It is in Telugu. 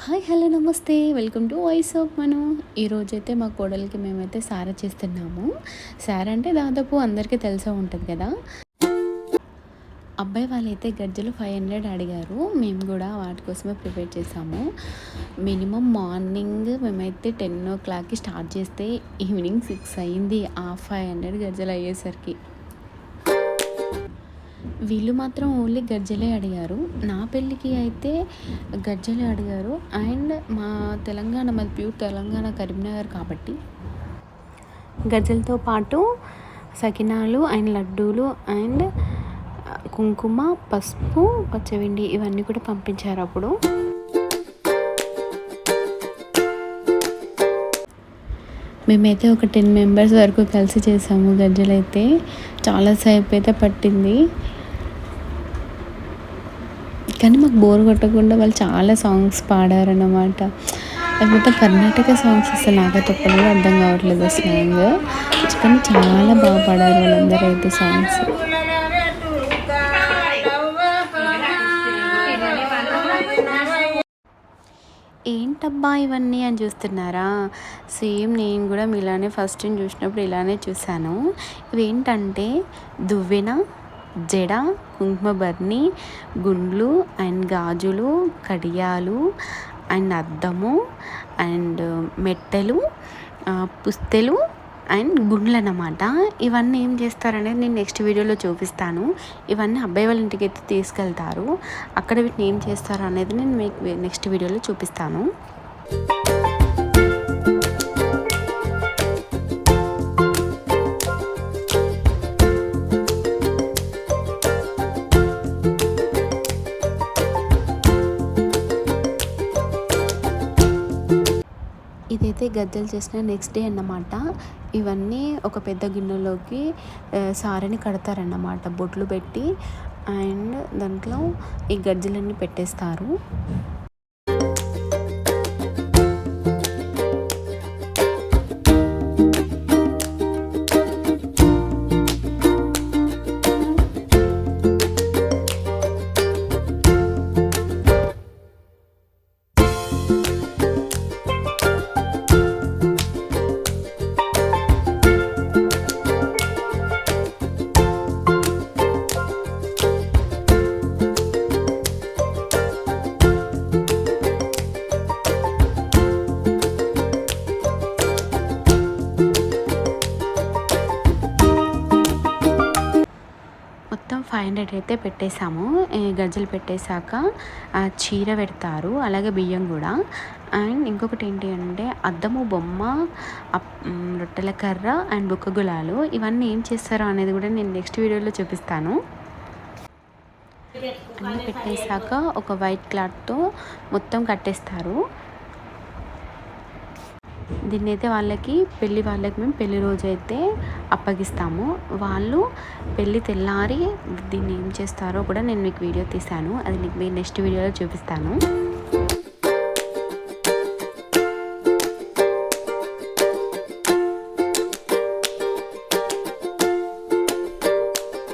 Hi hello namaste. Welcome to voice of Manu. ఈరోజైతే మా కోడలికి మేమైతే సారా చేస్తున్నాము. సారా అంటే దాదాపు అందరికీ తెలిసే ఉంటుంది కదా. అబ్బాయి వాళ్ళైతే గజ్జలు ఫైవ్ హండ్రెడ్ అడిగారు. మేము కూడా వాటి కోసమే ప్రిపేర్ చేసాము. మినిమం మార్నింగ్ మేమైతే టెన్ ఓ క్లాక్కి స్టార్ట్ చేస్తే ఈవినింగ్ సిక్స్ అయింది. ఆ ఫైవ్ హండ్రెడ్ గజ్జలు అయ్యేసరికి. వీళ్ళు మాత్రం ఓన్లీ గజ్జలే అడిగారు. నా పెళ్ళికి అయితే గజ్జలే అడిగారు. అండ్ మా తెలంగాణ మాది ప్యూర్ తెలంగాణ కరీంనగర్ కాబట్టి. గజ్జలతో పాటు సకినాలు అండ్ లడ్డూలు అండ్ కుంకుమ పసుపు పచ్చవిండి ఇవన్నీ కూడా పంపించారు అప్పుడు. మేమైతే ఒక టెన్ మెంబర్స్ వరకు కలిసి చేసాము గజ్జలైతే. చాలాసేపు అయితే పట్టింది. కానీ మాకు బోర్ కొట్టకుండా వాళ్ళు చాలా సాంగ్స్ పాడారన్నమాట. మొత్తం కర్ణాటక సాంగ్స్ అసలు నాకైతే ఒక్కళ్ళు అర్థం కావట్లేదు ఆ స్లాంగ్ కానీ చాలా బాగా పాడారు వాళ్ళందరూ అయితే సాంగ్స్ ఏంటబ్బా ఇవన్నీ అని చూస్తున్నారా? సేమ్ నేను కూడా మీలానే ఫస్ట్ టైం చూసినప్పుడు ఇలానే చూశాను. ఇవేంటంటే దువ్వెన జడ కుంకుమ గుండ్లు అండ్ గాజులు కడియాలు అండ్ అద్దము అండ్ మెట్టెలు పుస్తెలు అండ్ గుండ్లు అన్నమాట ఇవన్నీ ఏం చేస్తారనేది నేను నెక్స్ట్ వీడియోలో చూపిస్తాను. ఇవన్నీ అబ్బాయి వాళ్ళ ఇంటికి అయితే తీసుకెళ్తారు. అక్కడ వీటిని ఏం చేస్తారు అనేది నేను మీకు నెక్స్ట్ వీడియోలో చూపిస్తాను. ఇదైతే గజ్జలు చేసిన నెక్స్ట్ డే అన్నమాట. ఇవన్నీ ఒక పెద్ద గిన్నెలోకి సారని కడతారన్నమాట బొట్లు పెట్టి. అండ్ దాంట్లో ఈ గజ్జలన్నీ పెట్టేస్తారు. ఫైవ్ హండ్రెడ్ అయితే పెట్టేశాము. గజ్జలు పెట్టేశాక చీర పెడతారు. అలాగే బియ్యం కూడా. అండ్ ఇంకొకటి ఏంటి అంటే అద్దము బొమ్మ రొట్టెల కర్ర అండ్ బుక్క గులాలు. ఇవన్నీ ఏం చేస్తారో అనేది కూడా నేను నెక్స్ట్ వీడియోలో చూపిస్తాను. అన్నీ పెట్టేశాక ఒక వైట్ క్లాత్తో మొత్తం కట్టేస్తారు. దీన్ని అయితే వాళ్ళకి పెళ్ళి వాళ్ళకి మేము పెళ్ళి రోజు అయితే అప్పగిస్తాము. వాళ్ళు పెళ్ళి తెల్లారి దీన్ని ఏం చేస్తారో కూడా నేను మీకు వీడియో తీశాను. అది మీకు నెక్స్ట్ వీడియోలో చూపిస్తాను.